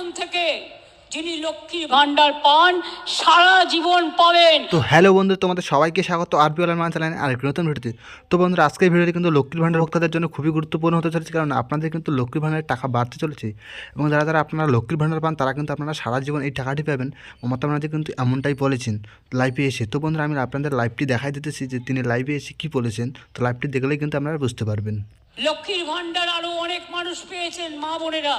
এখন থেকে যিনি লক্ষ্মী ভান্ডার পান সারা জীবন পাবেন। তো হ্যালো বন্ধু তোমাদের সবাইকে স্বাগত। আর বিওলার মান চ্যানেলে আরেকটি নতুন ভিডিওতে। তো বন্ধুরা আজকের ভিডিওটি কিন্তু লক্ষ্মীর ভাণ্ডার ভক্তদের জন্য খুবই গুরুত্বপূর্ণ হতে চলেছে কারণ আপনাদের কিন্তু লক্ষ্মীর ভাণ্ডারের টাকা বাড়তে চলেছে। এবং যারা যারা আপনারা লক্ষ্মীর ভাণ্ডার পান তারা কিন্তু আপনারা সারা জীবন এই টাকাটি পাবেন। মমতা ব্যানার্জি কিন্তু এমনটাই বলেছেন লাইভে এসে। তো বন্ধুরা আমি আপনাদের লাইভটি দেখাই দিতেছি যে তিনি লাইভে এসে কী বলেছেন। তো লাইভটি দেখলেই কিন্তু আপনারা বুঝতে পারবেন। লক্ষ্মীর ভান্ডার আরও অনেক মানুষ পেয়েছেন মা বোনেরা।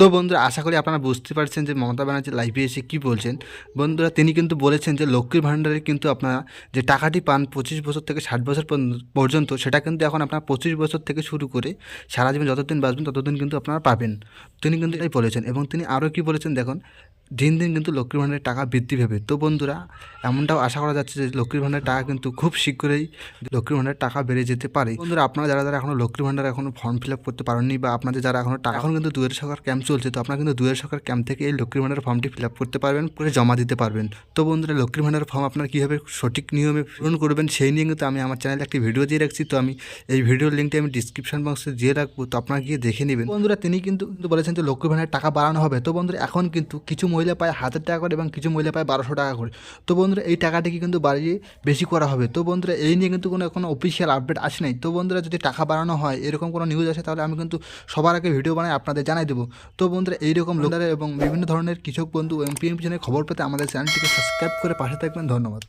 তো বন্ধুরা, আশা করি আপনারা বুঝতে পারছেন যে মমতা ব্যানার্জি লাইভে এসে কী বলছেন। বন্ধুরা, তিনি কিন্তু বলেছেন যে লক্ষ্মীর ভাণ্ডারে কিন্তু আপনারা যে টাকাটি পান পঁচিশ বছর থেকে ষাট বছর পর্যন্ত- সেটা কিন্তু এখন আপনারা পঁচিশ বছর থেকে শুরু করে সারা জীবন যতদিন বাঁচবেন ততদিন কিন্তু আপনারা পাবেন। তিনি কিন্তু এটাই বলেছেন এবং তিনি আরও কি বলেছেন দেখুন দিন দিন কিন্তু লক্ষ্মীর ভাণ্ডারের টাকা বৃদ্ধি পাবে। তো বন্ধুরা, এমনটাও আশা করা যাচ্ছে যে লক্ষ্মীর ভাণ্ডারের টাকা কিন্তু খুব শীঘ্রই লক্ষ্মীর ভাণ্ডারের টাকা বেড়ে যেতে পারে। বন্ধুরা, আপনারা যারা যারা এখনও লক্ষ্মীর ভাণ্ডার এখনও ফর্ম ফিল আপ করতে পারেননি বা আপনাদের যারা এখনও টাকা এখন কিন্তু দুয়ের সরকার ক্যাম্প চলছে, তো আপনারা কিন্তু দুয়ের সরকার ক্যাম্প থেকে এই লক্ষ্মীর ভাণ্ডার ফর্মটি ফিল আপ করতে পারবেন, করে জমা দিতে পারবেন। তো বন্ধুরা, লক্ষ্মীর ভাণ্ডার ফর্ম আপনারা কীভাবে সঠিক নিয়মে পূরণ করবেন সেই নিয়ে কিন্তু আমি আমার চ্যানেলে একটি ভিডিও দিয়ে রাখছি। তো আমি এই ভিডিওর লিঙ্কটি আমি ডিসক্রিপশন বক্সে দিয়ে রাখব, তো আপনারা গিয়ে দেখে নেবেন। বন্ধুরা, তিনি কিন্তু বলেছেন যে লক্ষ্মীর ভাণ্ডারের টাকা বাড়ানো হবে। তো বন্ধুরা, এখন কিন্তু কিছু মহিলা পায় হাজার টাকা করে এবং কিছু মহিলা পায় বারোশো টাকা করে। তো বন্ধুরা, এই টাকাটিকে কিন্তু বাড়িয়ে বেশি করা হবে? তো বন্ধুরা, এই নিয়ে কিন্তু কোনো এখন অফিসিয়াল আপডেট আসে নাই। তো বন্ধুরা, যদি টাকা বাড়ানো হয়, এরকম কোনো নিউজ আসে, তাহলে আমি কিন্তু সবার আগে ভিডিও বানাই আপনাদের জানাই দেবো। তো বন্ধুরা, এইরকম লোকের এবং বিভিন্ন ধরনের কৃষক বন্ধু এবং পিএম পিছনে খবর পেতে আমাদের চ্যানেলটিকে সাবস্ক্রাইব করে পাশে থাকবেন। ধন্যবাদ।